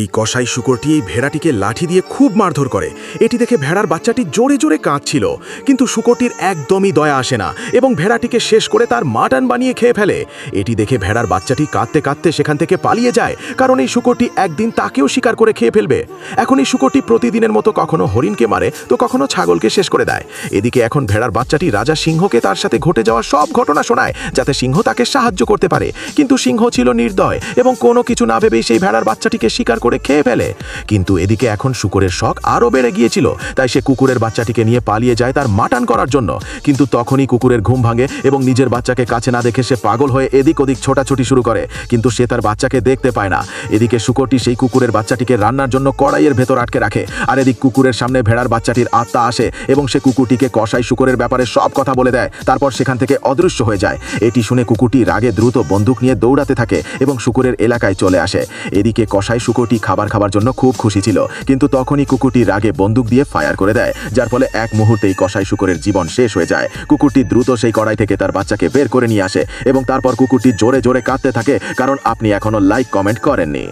এই কসাই শুকরটি এই ভেড়াটিকে লাঠি দিয়ে খুব মারধর করে। এটি দেখে ভেড়ার বাচ্চাটি জোরে জোরে কাঁদছিল। কিন্তু শুকরটির একদমই দয়া আসে না এবং ভেড়াটিকে শেষ করে তার মাটন বানিয়ে খেয়ে ফেলে। এটি দেখে ভেড়ার বাচ্চাটি কাঁদতে কাঁদতে সেখান থেকে পালিয়ে যায়, কারণ এই শুকরটি একদিন তাকেও শিকার করে খেয়ে ফেলবে। এখন এই শুকরটি প্রতিদিনের মতো কখনো হরিণকে মারে, তো কখনো ছাগলকে শেষ করে দেয়। এদিকে এখন ভেড়ার বাচ্চাটি রাজা সিংহকে তার সাথে ঘটে যাওয়া সব ঘটনা শোনায়, যাতে সিংহ তাকে সাহায্য করতে পারে। কিন্তু সিংহ ছিল নির্দয় এবং কোনো কিছু না ভেবেই সেই ভেড়ার বাচ্চাটিকে শিকার করে খেয়ে ফেলে। কিন্তু এদিকে এখন শুকরের শখ আরও বেড়ে গিয়েছিল, তাই সে কুকুরের বাচ্চাটিকে নিয়ে পালিয়ে যায় তার মাটান করার জন্য। কিন্তু তখনই কুকুরের ঘুম ভাঙে এবং নিজের বাচ্চাকে কাছে না দেখে সে পাগল হয়ে এদিক ওদিক ছোটাছুটি শুরু করে। কিন্তু সে তার বাচ্চাকে দেখতে পায় না। এদিকে শুকরটি সেই কুকুরের বাচ্চাটিকে রান্নার জন্য কড়াইয়ের ভেতর আটকে রাখে। আর এদিক কুকুরের সামনে ভেড়ার বাচ্চাটির আত্মা আসে এবং সে কুকুরটিকে কষাই শুকরের ব্যাপারে সব কথা বলে দেয়। তারপর সেখান থেকে অদৃশ্য হয়ে যায়। এটি শুনে কুকুরটি রাগে দ্রুত বন্দুক নিয়ে দৌড়াতে থাকে এবং শুকুরের এলাকায় চলে আসে। এদিকে কষাই শুকুরটি খাবার খাবার জন্য খুব খুশি ছিল। কিন্তু তখনই কুকুরটি রাগে বন্দুক দিয়ে ফায়ার করে দেয়, যার ফলে এক মুহূর্তেই কষাই শুকুরের জীবন শেষ হয়ে যায়। কুকুরটি দ্রুত সেই কড়াই থেকে তার বাচ্চাকে বের করে নিয়ে আসে এবং তারপর কুকুরটি জোরে জোরে কাঁদতে থাকে, কারণ আপনি এখনও লাইক, কমেন্ট করেননি।